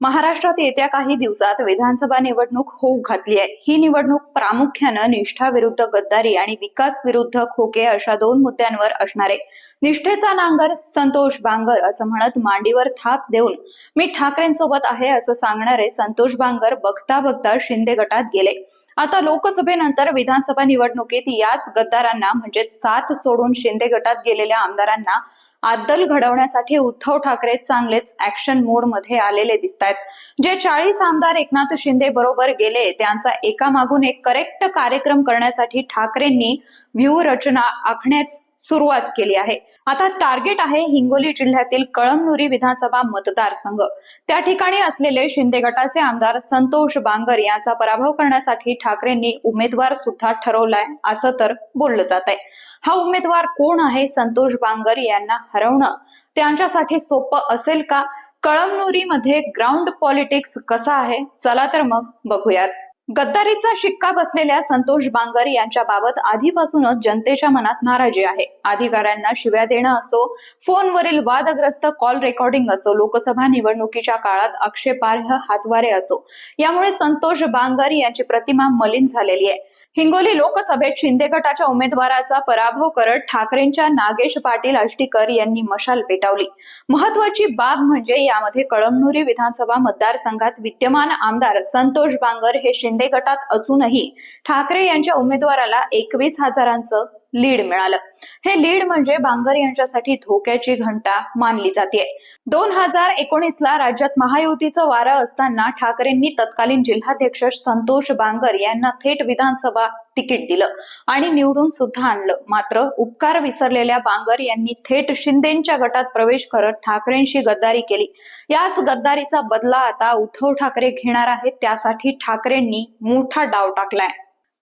महाराष्ट्रात येत्या काही दिवसात विधानसभा निवडणूक होऊ घातली आहे. ही निवडणूक प्रामुख्यानं निष्ठा विरुद्ध गद्दारी आणि विकास विरुद्ध खोके अशा दोन मुद्द्यांवर असणार आहे. निष्ठेचा नांगर संतोष बांगर असं म्हणत मांडीवर थाप देऊन मी ठाकरेंसोबत आहे असं सांगणारे संतोष बांगर बघता बघता शिंदे गटात गेले. आता लोकसभेनंतर विधानसभा निवडणुकीत याच गद्दारांना म्हणजे साथ सोडून शिंदे गटात गेलेल्या आमदारांना अद्दल घडवण्यासाठी उद्धव ठाकरे चांगलेच ऍक्शन मोडमध्ये आलेले दिसत आहेत जे चाळीस आमदार एकनाथ शिंदे बरोबर गेले त्यांचा एकामागून एक करेक्ट कार्यक्रम करण्यासाठी ठाकरेंनी व्यूह रचना आखण्यास सुरुवात केली आहे. आता टार्गेट आहे हिंगोली जिल्ह्यातील कळमनुरी विधानसभा मतदारसंघ. त्या ठिकाणी असलेले शिंदे गटाचे आमदार संतोष बांगर यांचा पराभव करण्यासाठी ठाकरेंनी उमेदवार सुद्धा ठरवलाय असं तर बोललं जात आहे. हा उमेदवार कोण आहे? संतोष बांगर यांना हरवणं. त्यांच्यासाठी सोपं असेल का? कळमनुरीमध्ये ग्राउंड पॉलिटिक्स कसा आहे? चला तर मग बघूयात. गद्दारीचा शिक्का बसलेल्या संतोष बांगर यांच्या बाबत आधीपासूनच जनतेच्या मनात नाराजी आहे. अधिकाऱ्यांना शिव्या देणं असो फोनवरील वादग्रस्त कॉल रेकॉर्डिंग असो लोकसभा निवडणुकीच्या काळात आक्षेपार्ह हातवारे असो यामुळे संतोष बांगर यांची प्रतिमा मलिन झालेली आहे. हिंगोली लोकसभेत शिंदे गटाच्या उमेदवाराचा पराभव करत ठाकरेंच्या नागेश पाटील आष्टीकर यांनी मशाल पेटवली. महत्वाची बाब म्हणजे यामध्ये कळमनुरी विधानसभा मतदारसंघात विद्यमान आमदार संतोष बांगर हे शिंदे गटात असूनही ठाकरे यांच्या उमेदवाराला एकवीस हजारांचं लीड मिळालं. हे लीड म्हणजे बांगर यांच्यासाठी धोक्याची घंटा मानली जाते. दोन हजार एकोणीसला राज्यात महायुतीचं वारं असताना ठाकरेंनी तत्कालीन जिल्हाध्यक्ष संतोष बांगर यांना थेट विधानसभा तिकीट दिलं आणि निवडून सुद्धा आणलं. मात्र उपकार विसरलेल्या बांगर यांनी थेट शिंदेच्या गटात प्रवेश करत ठाकरेंशी गद्दारी केली. याच गद्दारीचा बदला आता उद्धव ठाकरे घेणार आहेत त्यासाठी ठाकरेंनी मोठा डाव टाकलाय.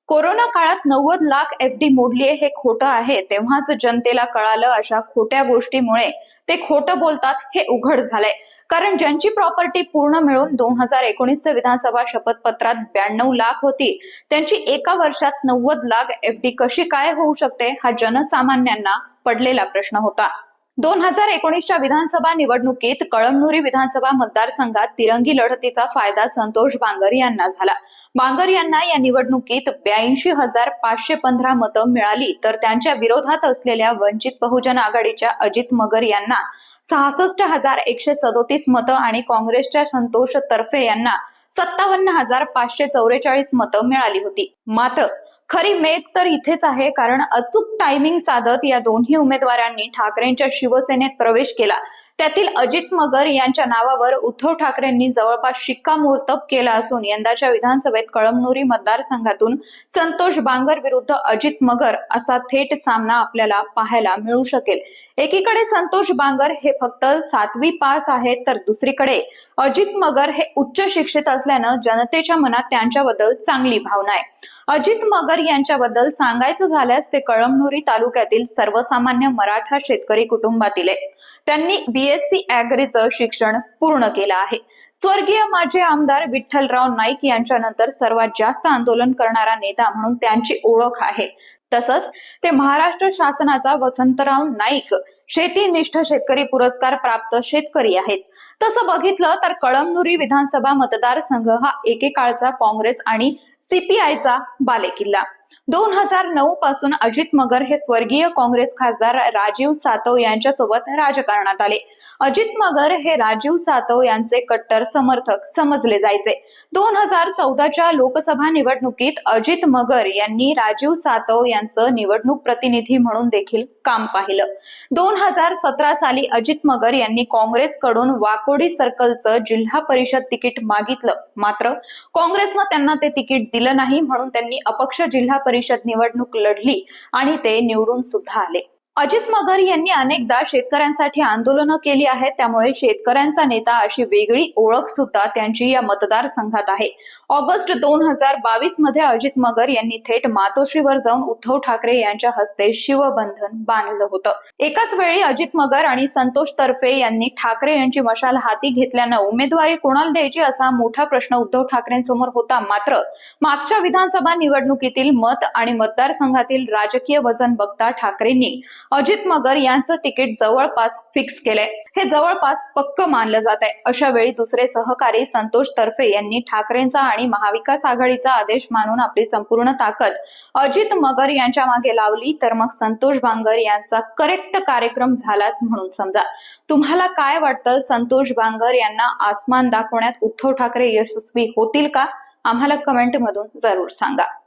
कोरोना काळात नव्वद लाख एफ डी मोडलीये हे खोटं आहे. तेव्हाच जनतेला कळालं अशा खोट्या गोष्टीमुळे ते खोटं बोलतात हे उघड झालंय. कारण ज्यांची प्रॉपर्टी पूर्ण मिळून दोन हजार एकोणीस विधानसभा शपथपत्रात ब्याण्णव लाख होती त्यांची एका वर्षात नव्वद लाख एफ डी कशी काय होऊ शकते हा जनसामान्यांना पडलेला प्रश्न होता. दोन हजार एकोणीसच्या विधानसभा निवडणुकीत कळमनुरी विधानसभा मतदारसंघात तिरंगी लढतीचा फायदा संतोष बांगर यांना झाला. बांगर यांना या निवडणुकीत ब्याऐंशी हजार पाचशे पंधरा मतं मिळाली तर त्यांच्या विरोधात असलेल्या वंचित बहुजन आघाडीच्या अजित मगर यांना सहासष्ट हजार एकशे सदोतीस मतं आणि काँग्रेसच्या संतोष तर्फे यांना सत्तावन्न हजार पाचशे चौवेचाळीस मतं मिळाली होती. मात्र खरी मेघ तर इथेच आहे कारण अचूक टायमिंग साधत या दोन्ही उमेदवारांनी ठाकरेंच्या शिवसेनेत प्रवेश केला. त्यातील अजित मगर यांच्या नावावर उद्धव ठाकरेंनी जवळपास शिक्कामोर्तब केला असून यंदाच्या विधानसभेत कळमनुरी मतदारसंघातून संतोष बांगर विरुद्ध अजित मगर असा थेट सामना आपल्याला पाहायला मिळू शकेल. एकीकडे संतोष बांगर हे फक्त सातवी पास आहेत तर दुसरीकडे अजित मगर हे उच्च शिक्षित असल्यानं जनतेच्या मनात त्यांच्याबद्दल चांगली भावना आहे. अजित मगर यांच्याबद्दल सांगायचं झाल्यास ते कळमनुरी तालुक्यातील सर्वसामान्य मराठा शेतकरी कुटुंबातील आहे त्यांनी बीएससी अॅग्रीचं शिक्षण पूर्ण केलं आहे. स्वर्गीय माजी आमदार विठ्ठलराव नाईक यांच्यानंतर सर्वात जास्त आंदोलन करणारा नेता म्हणून त्यांची ओळख आहे. तसंच ते महाराष्ट्र शासनाचा वसंतराव नाईक शेतीनिष्ठ शेतकरी पुरस्कार प्राप्त शेतकरी आहेत. तसं बघितलं तर कळमनुरी विधानसभा मतदारसंघ हा एकेकाळचा काँग्रेस आणि सीपीआयचा बालेकिल्ला. दोन हजार नऊ पासून अजित मगर हे स्वर्गीय काँग्रेस खासदार राजीव सातव यांच्यासोबत राजकारणात आले. अजित मगर हे राजीव सातव यांचे कट्टर समर्थक समजले जायचे. दोन हजार चौदाच्या लोकसभा निवडणुकीत अजित मगर यांनी राजीव सातव यांचं निवडणूक प्रतिनिधी म्हणून देखील काम पाहिलं. दोन हजार सतरा साली अजित मगर यांनी काँग्रेसकडून वाकोडी सर्कलचं जिल्हा परिषद तिकीट मागितलं. मात्र काँग्रेसनं त्यांना ते तिकीट दिलं नाही म्हणून त्यांनी अपक्ष जिल्हा परिषद निवडणूक लढली आणि ते निवडून सुद्धा आले. अजित मगर यांनी अनेकदा शेतकऱ्यांसाठी आंदोलनं केली आहेत. त्यामुळे शेतकऱ्यांचा नेता अशी वेगळी ओळख सुद्धा त्यांची या मतदारसंघात आहे. ऑगस्ट दोन हजार बावीसमध्ये अजित मगर यांनी थेट मातोश्रीवर जाऊन उद्धव ठाकरे यांच्या हस्ते शिवबंधन बांधलं होतं. एकाच वेळी अजित मगर आणि संतोष तर्फे यांनी ठाकरे यांची मशाल हाती घेतल्यानं उमेदवारी कोणाला द्यायची असा मोठा प्रश्न उद्धव ठाकरेंसमोर होता. मात्र मागच्या विधानसभा निवडणुकीतील मत आणि मतदारसंघातील राजकीय वजन बघता ठाकरेंनी अजित मगर यांचं तिकीट जवळपास फिक्स केलंय. हे जवळपास पक्क मानलं जात आहे अशा वेळी दुसरे सहकारी संतोष तर्फे यांनी ठाकरेंचा आणि महाविकास आघाडीचा आदेश मानून आपली संपूर्ण ताकद अजित मगर यांच्या मागे लावली तर मग संतोष बांगर यांचा करेक्ट कार्यक्रम झालाच म्हणून समजा. तुम्हाला काय वाटतं? संतोष बांगर यांना आसमान दाखवण्यात उद्धव ठाकरे यशस्वी होतील का? आम्हाला कमेंट मधून जरूर सांगा.